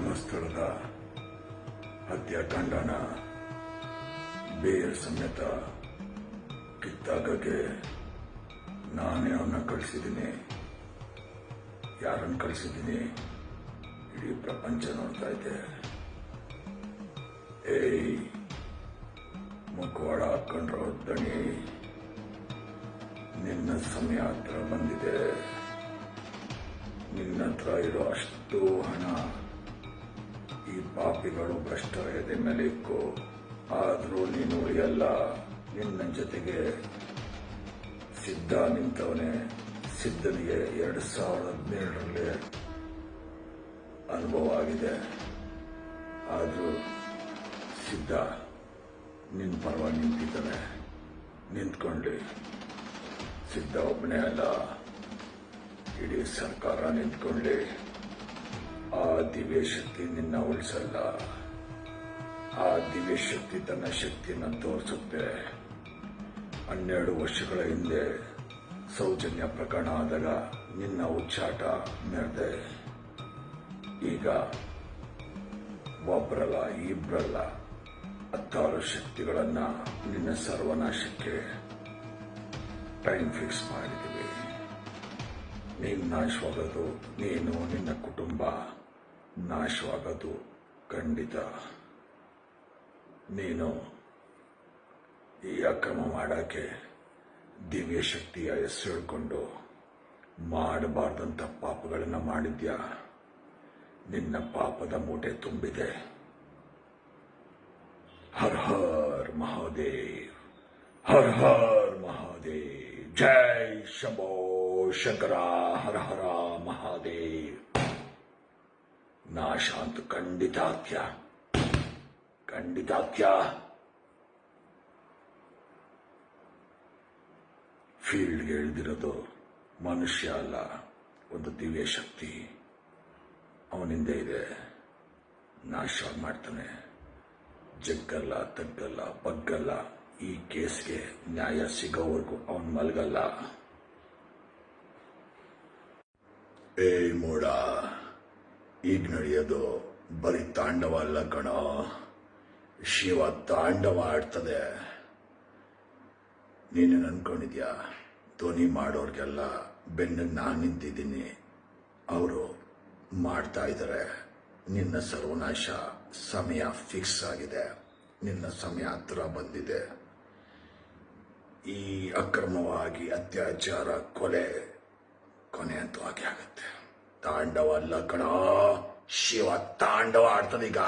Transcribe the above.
ಧರ್ಮಸ್ಥಳದ ಹತ್ಯಾಕಾಂಡನ ಬೇರ್ ಸಮೇತ ಕಿತ್ತಾಗಕ್ಕೆ ನಾನೇ ಅವನ್ನ ಕಳಿಸಿದ್ದೀನಿ. ಯಾರನ್ನು ಕಳಿಸಿದ್ದೀನಿ? ಇಡೀ ಪ್ರಪಂಚ ನೋಡ್ತಾ ಇದೆ. ಏಯ್, ಮುಖವಾಡ ಹಾಕೊಂಡ್ರೋ ದಣಿ. ನಿನ್ನ ಸಮಯ ಹತ್ರ ಬಂದಿದೆ. ನಿನ್ನ ಹತ್ರ ಇರೋ ಅಷ್ಟು ಹಣ ಈ ಪಾಪಿಗಳು ಭ್ರಷ್ಟರ ಎದೆ ಮೇಲೆ ಆದರೂ ನೀನು ಎಲ್ಲ ನಿನ್ನ ಜೊತೆಗೆ ಸಿದ್ಧ ನಿಂತವನೇ. ಸಿದ್ಧನಿಗೆ ಎರಡು ಸಾವಿರದ ಹದಿನೇಳರಲ್ಲಿ ಅನುಭವ ಆಗಿದೆ. ಆದರೂ ಸಿದ್ಧ ನಿನ್ನ ಪರವಾಗಿ ನಿಂತಿದ್ದಾನೆ. ನಿಂತ್ಕೊಂಡು ಸಿದ್ಧ ಒಬ್ಬನೇ ಅಲ್ಲ. ಇಡೀ ಸರ್ಕಾರ ನಿಂತ್ಕೊಳ್ಳಿ ಆ ದಿವ್ಯ ಶಕ್ತಿ ನಿನ್ನ ಉಳಿಸಲ್ಲ. ಆ ದಿವ್ಯ ಶಕ್ತಿ ತನ್ನ ಶಕ್ತಿಯನ್ನು ತೋರಿಸುತ್ತೆ. ಹನ್ನೆರಡು ವರ್ಷಗಳ ಹಿಂದೆ ಸೌಜನ್ಯ ಪ್ರಕರಣ ಆದಾಗ ನಿನ್ನ ಉಚ್ಚಾಟ ಮೆರೆದೆ ಈಗ ಒಬ್ಬರಲ್ಲ ಇಬ್ಬರಲ್ಲ ಹತ್ತಾರು ಶಕ್ತಿಗಳನ್ನ ನಿನ್ನ ಸರ್ವನಾಶಕ್ಕೆ ಟೈಮ್ ಫಿಕ್ಸ್ ಮಾಡಿದ್ದೀವಿ. ನೀನು ನಾಶವಾಗೋದು, ನೀನು ನಿನ್ನ ಕುಟುಂಬ ನಾಶವಾಗೋದು, ಖಂಡಿತ. ನೀನು ಈ ಅಕ್ರಮ ಮಾಡಕ್ಕೆ ದಿವ್ಯ ಶಕ್ತಿಯ ಹೆಸರು ಹೇಳ್ಕೊಂಡು ಮಾಡಬಾರ್ದಂತ ಪಾಪಗಳನ್ನ ಮಾಡಿದ್ಯಾ? ನಿನ್ನ ಪಾಪದ ಮೂಟೆ ತುಂಬಿದೆ. ಹರ್ ಹರ್ ಮಹಾದೇವ್, ಹರ್ ಹರ್ ಮಹಾದೇವ್. ಜೈ ಶಂಭೋ ಶಂಕರ, ಹರ ಹರ ಮಹಾದೇವ್. ನಾಶ ಅಂತೂ ಖಂಡಿತಾತ್ಯ. ಖಂಡಿತಾತ್ಯ. ಫೀಲ್ಡ್ಗೆ ಇಳಿದಿರೋದು ಮನುಷ್ಯ ಅಲ್ಲ, ಒಂದು ದಿವ್ಯ ಶಕ್ತಿ. ಅವನಿಂದ ಇದೆ. ನಾಶ ಮಾಡ್ತಾನೆ. ಜಗ್ಗಲ್ಲ, ತಗ್ಗಲ್ಲ, ಬಗ್ಗಲ್ಲ. ಈ ಕೇಸ್ಗೆ ನ್ಯಾಯ ಸಿಗೋವರೆಗೂ ಅವನ್ ಮಲಗಲ್ಲ. ಏ ಮೋಡ ಈಗ ನಡೆಯೋದು ಬರೀ ತಾಂಡವ ಅಲ್ಲ ಕಣ. ಶಿವ ತಾಂಡವ ಆಡ್ತದೆ. ನೀನೇನು ಅನ್ಕೊಂಡಿದ್ಯಾ? ಧ್ವನಿ ಮಾಡೋರ್ಗೆಲ್ಲ ಬೆನ್ನಿಗೆ ನಾನು ನಿಂತಿದ್ದೀನಿ. ಅವರು ಮಾಡ್ತಾ ಇದ್ದಾರೆ ನಿನ್ನ ಸರ್ವನಾಶ ಸಮಯ ಫಿಕ್ಸ್ ಆಗಿದೆ. ನಿನ್ನ ಸಮಯ ಹತ್ರ ಬಂದಿದೆ. ಈ ಅಕ್ರಮವಾಗಿ ಅತ್ಯಾಚಾರ ಕೊಲೆ ಕೊನೆ ಅಂತೂ ಆಗತ್ತೆ. ತಾಂಡವ ಅಲ್ಲ ಕಣ ಶಿವ ತಾಂಡವ ಆಡ್ತದೀಗ